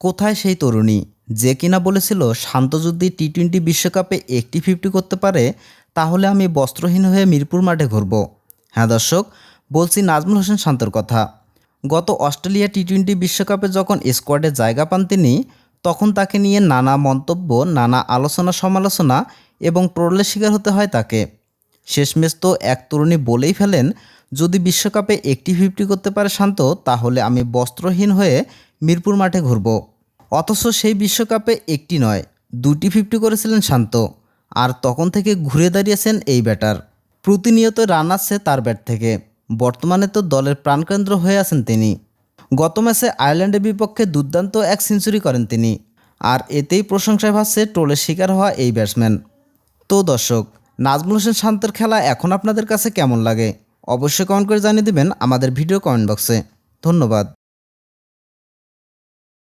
কোথায় সেই তরুণী? যে কিনা বলেছিল শান্ত যদি টি টোয়েন্টি বিশ্বকাপে একটি ফিফটি করতে পারে, তাহলে আমি বস্ত্রহীন হয়ে মিরপুর মাঠে ঘুরব। হ্যাঁ দর্শক, বলছি নাজমুল হোসেন শান্তর কথা। গত অস্ট্রেলিয়া টি টোয়েন্টি বিশ্বকাপে যখন স্কোয়াডে জায়গা পান তিনি, তখন তাকে নিয়ে নানা মন্তব্য, নানা আলোচনা সমালোচনা এবং ট্রোলের শিকার হতে হয় তাকে। শেষমেশ তো এক তরুণী বলেই ফেলেন, যদি বিশ্বকাপে একটি ফিফটি করতে পারে শান্ত, তাহলে আমি বস্ত্রহীন হয়ে মিরপুর মাঠে ঘুরব। অথচ সেই বিশ্বকাপে একটি নয়, দুটি ফিফটি করেছিলেন শান্ত। আর তখন থেকে ঘুরে দাঁড়িয়েছেন এই ব্যাটার। প্রতিনিয়ত রান আসছে তার ব্যাট থেকে। বর্তমানে তো দলের প্রাণকেন্দ্র হয়ে আছেন তিনি। গত ম্যাচে আয়ারল্যান্ডের বিপক্ষে দুর্দান্ত এক সেঞ্চুরি করেন তিনি। আর এতেই প্রশংসায় ভাসছে টোলের শিকার হওয়া এই ব্যাটসম্যান। তো দর্শক, নাজমুল হোসেন শান্তের খেলা এখন আপনাদের কাছে কেমন লাগে? অবশ্যই কমেন্ট করে জানিয়ে দেবেন আমাদের ভিডিও কমেন্ট বক্সে। ধন্যবাদ।